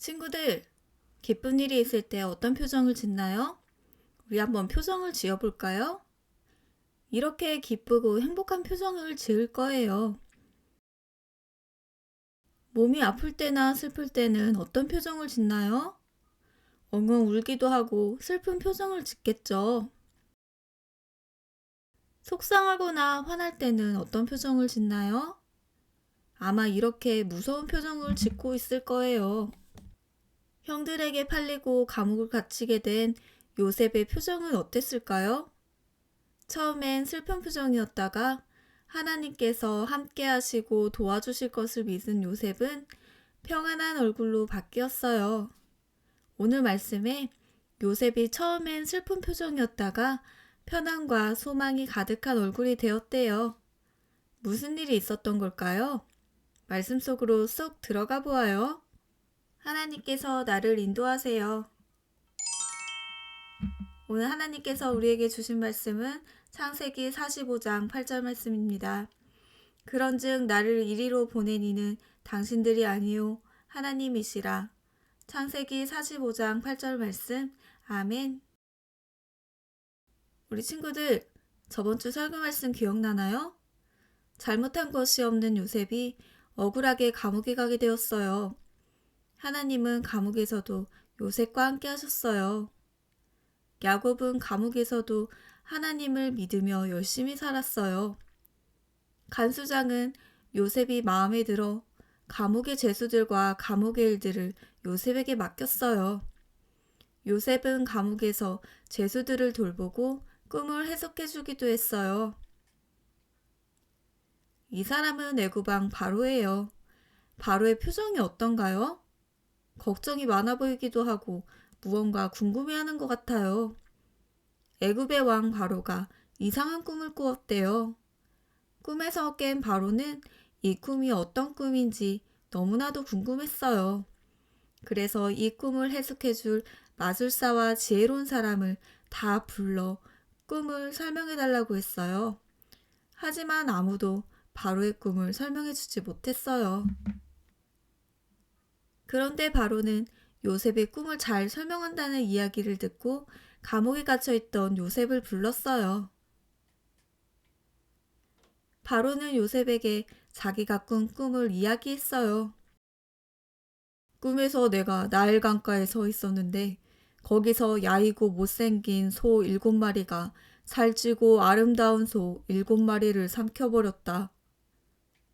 친구들, 기쁜 일이 있을 때 어떤 표정을 짓나요? 우리 한번 표정을 지어볼까요? 이렇게 기쁘고 행복한 표정을 지을 거예요. 몸이 아플 때나 슬플 때는 어떤 표정을 짓나요? 엉엉 울기도 하고 슬픈 표정을 짓겠죠. 속상하거나 화날 때는 어떤 표정을 짓나요? 아마 이렇게 무서운 표정을 짓고 있을 거예요. 형들에게 팔리고 감옥을 갇히게 된 요셉의 표정은 어땠을까요? 처음엔 슬픈 표정이었다가 하나님께서 함께 하시고 도와주실 것을 믿은 요셉은 평안한 얼굴로 바뀌었어요. 오늘 말씀에 요셉이 처음엔 슬픈 표정이었다가 편안과 소망이 가득한 얼굴이 되었대요. 무슨 일이 있었던 걸까요? 말씀 속으로 쏙 들어가 보아요. 하나님께서 나를 인도하세요. 오늘 하나님께서 우리에게 주신 말씀은 창세기 45장 8절 말씀입니다. 그런즉 나를 이리로 보낸 이는 당신들이 아니요 하나님이시라. 창세기 45장 8절 말씀. 아멘. 우리 친구들, 저번 주 설교 말씀 기억나나요? 잘못한 것이 없는 요셉이 억울하게 감옥에 가게 되었어요. 하나님은 감옥에서도 요셉과 함께 하셨어요. 야곱은 감옥에서도 하나님을 믿으며 열심히 살았어요. 간수장은 요셉이 마음에 들어 감옥의 죄수들과 감옥의 일들을 요셉에게 맡겼어요. 요셉은 감옥에서 죄수들을 돌보고 꿈을 해석해 주기도 했어요. 이 사람은 애구방 바로예요. 바로의 표정이 어떤가요? 걱정이 많아 보이기도 하고 무언가 궁금해하는 것 같아요. 애굽의 왕 바로가 이상한 꿈을 꾸었대요. 꿈에서 깬 바로는 이 꿈이 어떤 꿈인지 너무나도 궁금했어요. 그래서 이 꿈을 해석해줄 마술사와 지혜로운 사람을 다 불러 꿈을 설명해 달라고 했어요. 하지만 아무도 바로의 꿈을 설명해 주지 못했어요. 그런데 바로는 요셉의 꿈을 잘 설명한다는 이야기를 듣고 감옥에 갇혀 있던 요셉을 불렀어요. 바로는 요셉에게 자기가 꾼 꿈을 이야기했어요. 꿈에서 내가 나일 강가에 서 있었는데 거기서 야이고 못생긴 소 일곱 마리가 살찌고 아름다운 소 일곱 마리를 삼켜버렸다.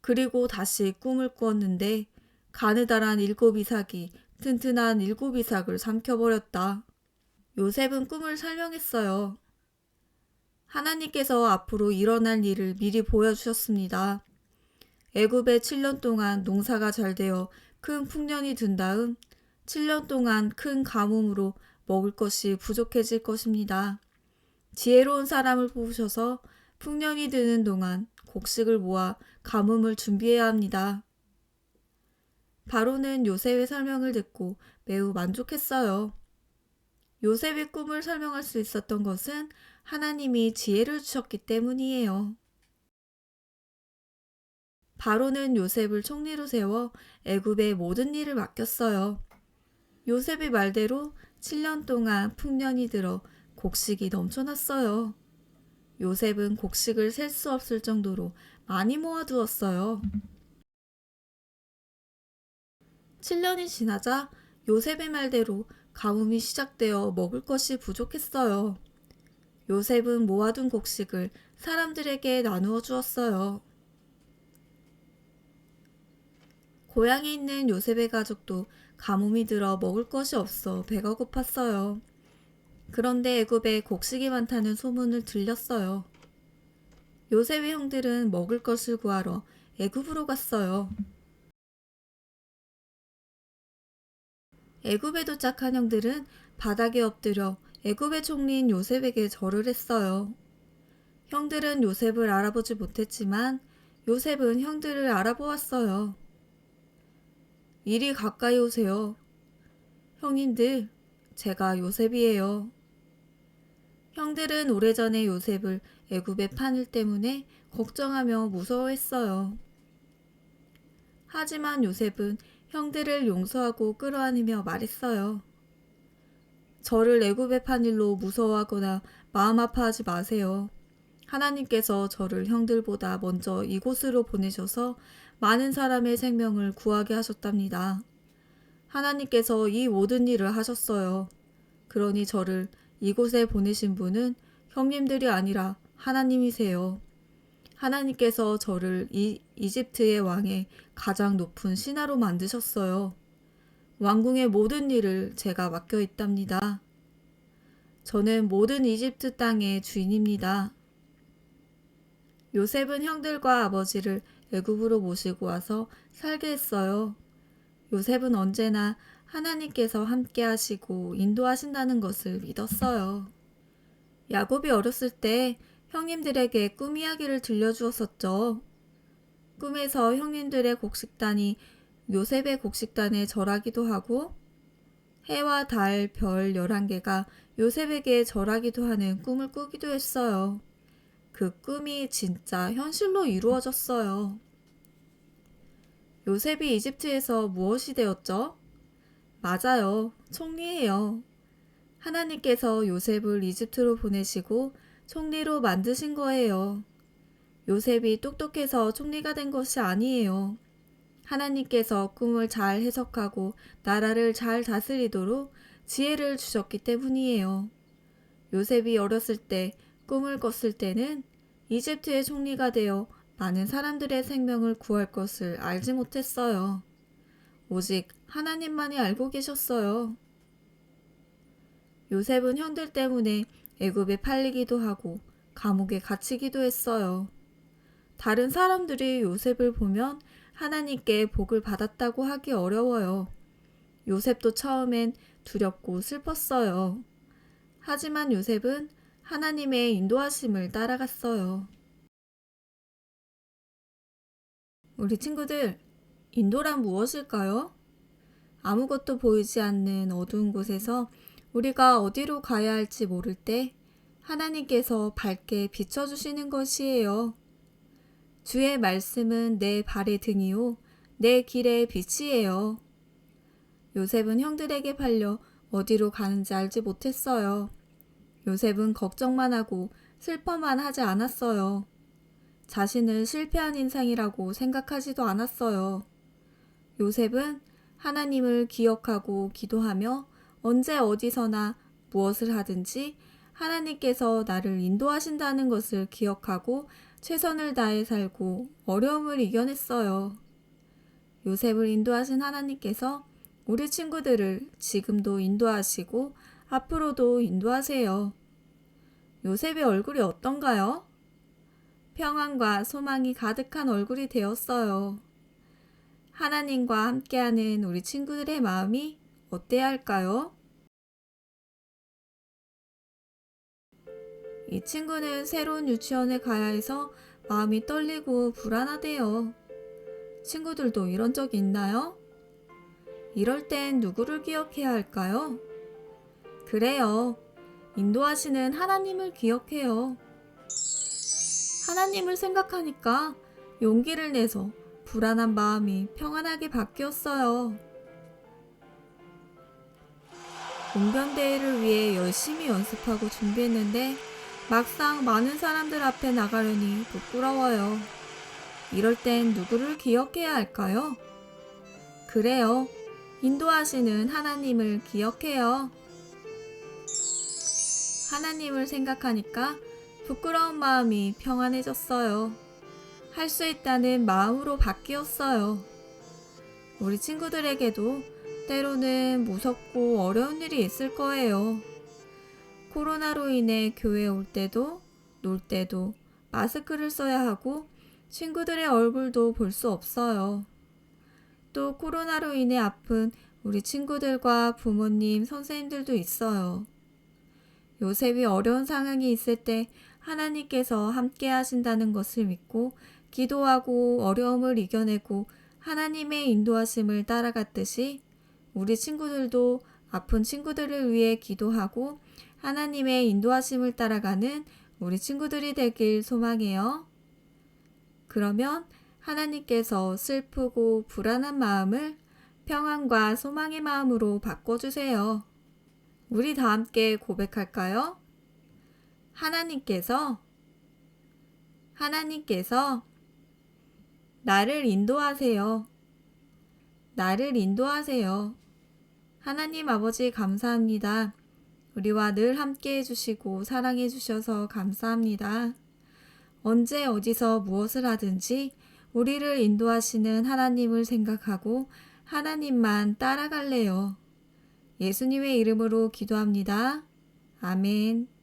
그리고 다시 꿈을 꾸었는데 가느다란 일곱 이삭이 튼튼한 일곱 이삭을 삼켜버렸다. 요셉은 꿈을 설명했어요. 하나님께서 앞으로 일어날 일을 미리 보여주셨습니다. 애굽에 7년 동안 농사가 잘 되어 큰 풍년이 든 다음 7년 동안 큰 가뭄으로 먹을 것이 부족해질 것입니다. 지혜로운 사람을 뽑으셔서 풍년이 드는 동안 곡식을 모아 가뭄을 준비해야 합니다. 바로는 요셉의 설명을 듣고 매우 만족했어요. 요셉의 꿈을 설명할 수 있었던 것은 하나님이 지혜를 주셨기 때문이에요. 바로는 요셉을 총리로 세워 애굽의 모든 일을 맡겼어요. 요셉의 말대로 7년 동안 풍년이 들어 곡식이 넘쳐났어요. 요셉은 곡식을 셀 수 없을 정도로 많이 모아두었어요. 7년이 지나자 요셉의 말대로 가뭄이 시작되어 먹을 것이 부족했어요. 요셉은 모아둔 곡식을 사람들에게 나누어 주었어요. 고향에 있는 요셉의 가족도 가뭄이 들어 먹을 것이 없어 배가 고팠어요. 그런데 애굽에 곡식이 많다는 소문을 들렸어요. 요셉의 형들은 먹을 것을 구하러 애굽으로 갔어요. 애굽에 도착한 형들은 바닥에 엎드려 애굽의 총리인 요셉에게 절을 했어요. 형들은 요셉을 알아보지 못했지만 요셉은 형들을 알아보았어요. 이리 가까이 오세요. 형님들, 제가 요셉이에요. 형들은 오래전에 요셉을 애굽의 판을 때문에 걱정하며 무서워했어요. 하지만 요셉은 형들을 용서하고 끌어안으며 말했어요. 저를 애굽의 판일로 무서워하거나 마음 아파하지 마세요. 하나님께서 저를 형들보다 먼저 이곳으로 보내셔서 많은 사람의 생명을 구하게 하셨답니다. 하나님께서 이 모든 일을 하셨어요. 그러니 저를 이곳에 보내신 분은 형님들이 아니라 하나님이세요. 하나님께서 저를 이 이집트의 왕의 가장 높은 신하로 만드셨어요. 왕궁의 모든 일을 제가 맡겨 있답니다. 저는 모든 이집트 땅의 주인입니다. 요셉은 형들과 아버지를 애굽으로 모시고 와서 살게 했어요. 요셉은 언제나 하나님께서 함께 하시고 인도하신다는 것을 믿었어요. 야곱이 어렸을 때 형님들에게 꿈 이야기를 들려주었었죠. 꿈에서 형님들의 곡식단이 요셉의 곡식단에 절하기도 하고 해와 달, 별 11개가 요셉에게 절하기도 하는 꿈을 꾸기도 했어요. 그 꿈이 진짜 현실로 이루어졌어요. 요셉이 이집트에서 무엇이 되었죠? 맞아요. 총리예요. 하나님께서 요셉을 이집트로 보내시고 총리로 만드신 거예요. 요셉이 똑똑해서 총리가 된 것이 아니에요. 하나님께서 꿈을 잘 해석하고 나라를 잘 다스리도록 지혜를 주셨기 때문이에요. 요셉이 어렸을 때 꿈을 꿨을 때는 이집트의 총리가 되어 많은 사람들의 생명을 구할 것을 알지 못했어요. 오직 하나님만이 알고 계셨어요. 요셉은 형들 때문에 애굽에 팔리기도 하고 감옥에 갇히기도 했어요. 다른 사람들이 요셉을 보면 하나님께 복을 받았다고 하기 어려워요. 요셉도 처음엔 두렵고 슬펐어요. 하지만 요셉은 하나님의 인도하심을 따라갔어요. 우리 친구들, 인도란 무엇일까요? 아무것도 보이지 않는 어두운 곳에서 우리가 어디로 가야 할지 모를 때 하나님께서 밝게 비춰주시는 것이에요. 주의 말씀은 내 발의 등이요, 내 길의 빛이에요. 요셉은 형들에게 팔려 어디로 가는지 알지 못했어요. 요셉은 걱정만 하고 슬퍼만 하지 않았어요. 자신을 실패한 인상이라고 생각하지도 않았어요. 요셉은 하나님을 기억하고 기도하며 언제 어디서나 무엇을 하든지 하나님께서 나를 인도하신다는 것을 기억하고 최선을 다해 살고 어려움을 이겨냈어요. 요셉을 인도하신 하나님께서 우리 친구들을 지금도 인도하시고 앞으로도 인도하세요. 요셉의 얼굴이 어떤가요? 평안과 소망이 가득한 얼굴이 되었어요. 하나님과 함께하는 우리 친구들의 마음이 어때야 할까요? 이 친구는 새로운 유치원에 가야 해서 마음이 떨리고 불안하대요. 친구들도 이런 적 있나요? 이럴 땐 누구를 기억해야 할까요? 그래요. 인도하시는 하나님을 기억해요. 하나님을 생각하니까 용기를 내서 불안한 마음이 평안하게 바뀌었어요. 공변대회를 위해 열심히 연습하고 준비했는데 막상 많은 사람들 앞에 나가려니 부끄러워요. 이럴 땐 누구를 기억해야 할까요? 그래요. 인도하시는 하나님을 기억해요. 하나님을 생각하니까 부끄러운 마음이 평안해졌어요. 할 수 있다는 마음으로 바뀌었어요. 우리 친구들에게도 때로는 무섭고 어려운 일이 있을 거예요. 코로나로 인해 교회에 올 때도 놀 때도 마스크를 써야 하고 친구들의 얼굴도 볼 수 없어요. 또 코로나로 인해 아픈 우리 친구들과 부모님, 선생님들도 있어요. 요셉이 어려운 상황이 있을 때 하나님께서 함께 하신다는 것을 믿고 기도하고 어려움을 이겨내고 하나님의 인도하심을 따라갔듯이 우리 친구들도 아픈 친구들을 위해 기도하고 하나님의 인도하심을 따라가는 우리 친구들이 되길 소망해요. 그러면 하나님께서 슬프고 불안한 마음을 평안과 소망의 마음으로 바꿔주세요. 우리 다 함께 고백할까요? 하나님께서, 하나님께서 나를 인도하세요. 나를 인도하세요. 하나님 아버지 감사합니다. 우리와 늘 함께 해주시고 사랑해 주셔서 감사합니다. 언제 어디서 무엇을 하든지 우리를 인도하시는 하나님을 생각하고 하나님만 따라갈래요. 예수님의 이름으로 기도합니다. 아멘.